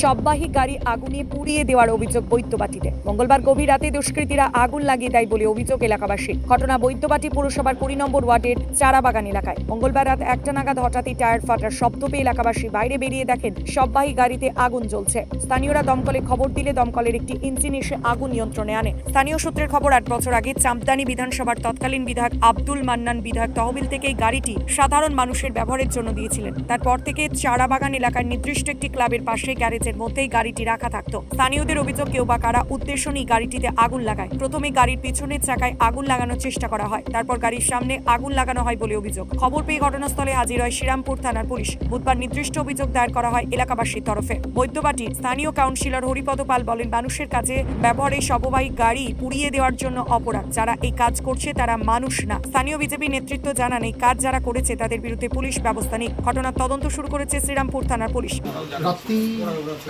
সববাহী গাড়ি আগুনে পুড়িয়ে দেওয়ার অভিযোগ বৈদ্যবাটিতে মঙ্গলবার গভীর রাতে দুষ্কৃতীরা আগুন লাগিয়ে দেয় বলে অভিযোগ এলাকাবাসী। ঘটনা বৈদ্যবাটি পুরসভার কুড়ি নম্বর ওয়ার্ডের চারাবাগান এলাকায়। মঙ্গলবার রাত একটা নাগাদ হঠাৎই টায়ার ফাটার শব্দ পেয়ে এলাকাবাসী বাইরে বেরিয়ে দেখেন, সববাহী গাড়িতে আগুন জ্বলছে। স্থানীয়রা দমকলে খবর দিলে দমকলের একটি ইঞ্জিন এসে আগুন নিয়ন্ত্রণে আনে। স্থানীয় সূত্রের খবর, আট বছর আগে চাম্পদানি বিধানসভার তৎকালীন বিধায়ক আব্দুল মান্নান বিধায়ক তহবিল থেকে এই গাড়িটি সাধারণ মানুষের ব্যবহারের জন্য দিয়েছিলেন। তারপর থেকে চারাবাগান এলাকার নির্দিষ্ট একটি ক্লাবের পাশে গ্যারেজের মধ্যেই গাড়িটি রাখা থাকতো। স্থানীয়দের অভিযোগ, কেউ বা কারা উদ্দেশ্য নিয়ে গাড়িটিতে আগুন লাগায়। প্রথমে গাড়ির পিছনের চাকায় আগুন লাগানোর চেষ্টা করা হয়, তারপর গাড়ির সামনে আগুন লাগানো হয় বলে অভিযোগ। খবর পেয়ে ঘটনাস্থলে হাজির হয় শ্রীরামপুর থানার পুলিশ। বুধবার নির্দিষ্ট অভিযোগ দায়ের করা হয় এলাকাবাসীর তরফে। বৈদ্যবাটি স্থানীয় কাউন্সিলর হরিপদ পাল বলেন, মানুষের কাছে ব্যবহারে সববাহী গাড়ি পুড়িয়ে দেওয়ার জন্য অপরাধ। যারা এই কাজ করছে তারা মানুষ না। স্থানীয় বিজেপি নেতৃত্ব জানান, এই কাজ যারা করেছে তাদের বিরুদ্ধে পুলিশ ব্যবস্থা নিক। ঘটনার তদন্ত শুরু করেছে শ্রীরামপুর থানার পুলিশ।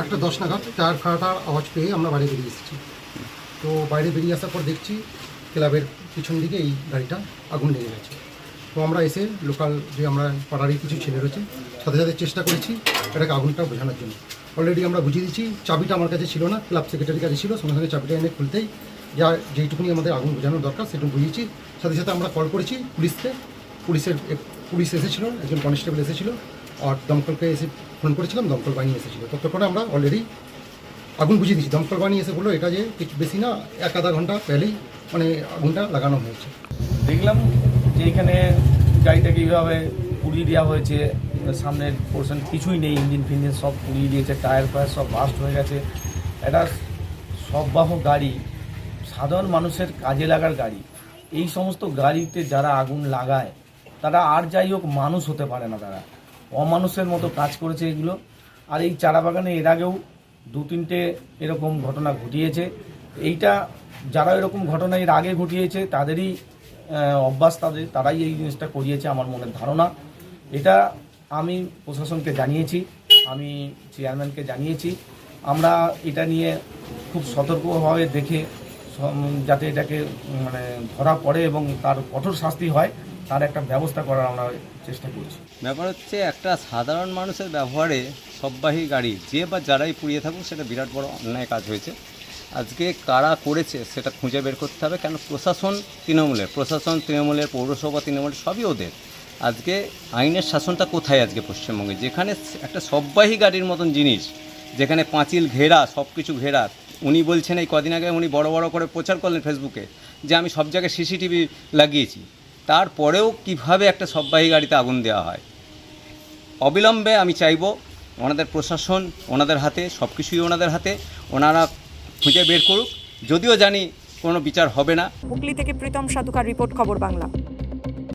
একটা দশ নাগাদ টায়ার ফাটার আওয়াজ পেয়ে আমরা বাইরে বেরিয়ে এসেছি। তো বাইরে বেরিয়ে আসার পর দেখছি ক্লাবের পিছন দিকে এই গাড়িটা আগুন লেগে গেছে। তো আমরা এসে লোকাল যে আমরা পাড়ারই কিছু ছেলে রয়েছে, সাথে সাথে চেষ্টা করেছি এটাকে আগুনটা বোঝানোর জন্য। অলরেডি আমরা বুঝিয়ে দিচ্ছি, চাবিটা আমার কাছে ছিল না, ক্লাব সেক্রেটারির কাছে ছিল, সঙ্গে সঙ্গে চাবিটা এনে খুলতেই যা যেইটুকুনি আমাদের আগুন বোঝানোর দরকার সেটুকু বুঝিয়েছি। সাথে সাথে আমরা কল করেছি পুলিশকে, পুলিশের পুলিশ এসেছিল, একজন কনস্টেবল এসেছিল, আর দমকলকে এসে ফোন করেছিলাম, দমকল বানিয়ে এসেছিল। ততক্ষণে আমরা অলরেডি আগুন বুঝিয়ে দিয়েছি। দমকল বানিয়ে এসে বলল, এটা যে কিছু বেশি না, এক আধা ঘণ্টা পেলেই মানে আগুনটা লাগানো হয়েছে। দেখলাম যে এখানে গাড়িটাকে এইভাবে পুড়িয়ে দেওয়া হয়েছে। সামনের পোর্শন কিছুই নেই ইঞ্জিন ফিঞ্জিন সব পুড়িয়ে দিয়েছে টায়ার ফায়ার সব বাস্ট হয়ে গেছে। এটা সববাহ গাড়ি, সাধারণ মানুষের কাজে লাগার গাড়ি। এই সমস্ত গাড়িতে যারা আগুন লাগায়, তারা আর যাই হোক মানুষ হতে পারে না তারা। অমানুষের মতো কাজ করেছে এগুলো। আর এই চারা বাগানে এর আগেও দু তিনটে এরকম ঘটনা ঘটিয়েছে। এইটা যারা এরকম ঘটনা এর আগে ঘটিয়েছে, তাদেরই অভ্যাস তাদের, তারাই এই জিনিসটা করিয়েছে আমার মনের ধারণা। এটা আমি প্রশাসনকে জানিয়েছি, আমি চেয়ারম্যানকে জানিয়েছি। আমরা এটা নিয়ে খুব সতর্কভাবে দেখে যাতে এটাকে মানে ধরা পড়ে এবং তার কঠোর শাস্তি হয়। তার একটা ব্যবস্থা করার আমরা চেষ্টা করছি। ব্যাপার হচ্ছে একটা সাধারণ মানুষের ব্যবহারে সববাহী গাড়ি যে বা যারাই পুড়িয়ে থাকুক, সেটা বিরাট বড় অন্যায় কাজ হয়েছে। আজকে কারা করেছে, সেটা খুঁজে বের করতে হবে। কেন? প্রশাসন তৃণমূলের প্রশাসন তৃণমূলের, পৌরসভা তৃণমূলের, সবই ওদের। আজকে আইনের শাসনটা কোথায় আজকে পশ্চিমবঙ্গে? যেখানে একটা সববাহী গাড়ির মতন জিনিস, যেখানে পাঁচিল ঘেরা সব কিছু ঘেরা, উনি বলছেন এই কদিন আগে উনি বড় বড় করে প্রচার করলেন ফেসবুকে, যে আমি সব জায়গায় সিসিটিভি লাগিয়েছি। তারপরেও কীভাবে একটা সববাহী গাড়িতে আগুন দেওয়া হয়? অবিলম্বে আমি চাইব ওনাদের প্রশাসন, ওনাদের হাতে সব কিছুই ওনাদের হাতে, ওনারা খুঁজে বের করুক। যদিও জানি কোনো বিচার হবে না। হুগলি থেকে প্রীতম সাধুকার রিপোর্ট, খবর বাংলা।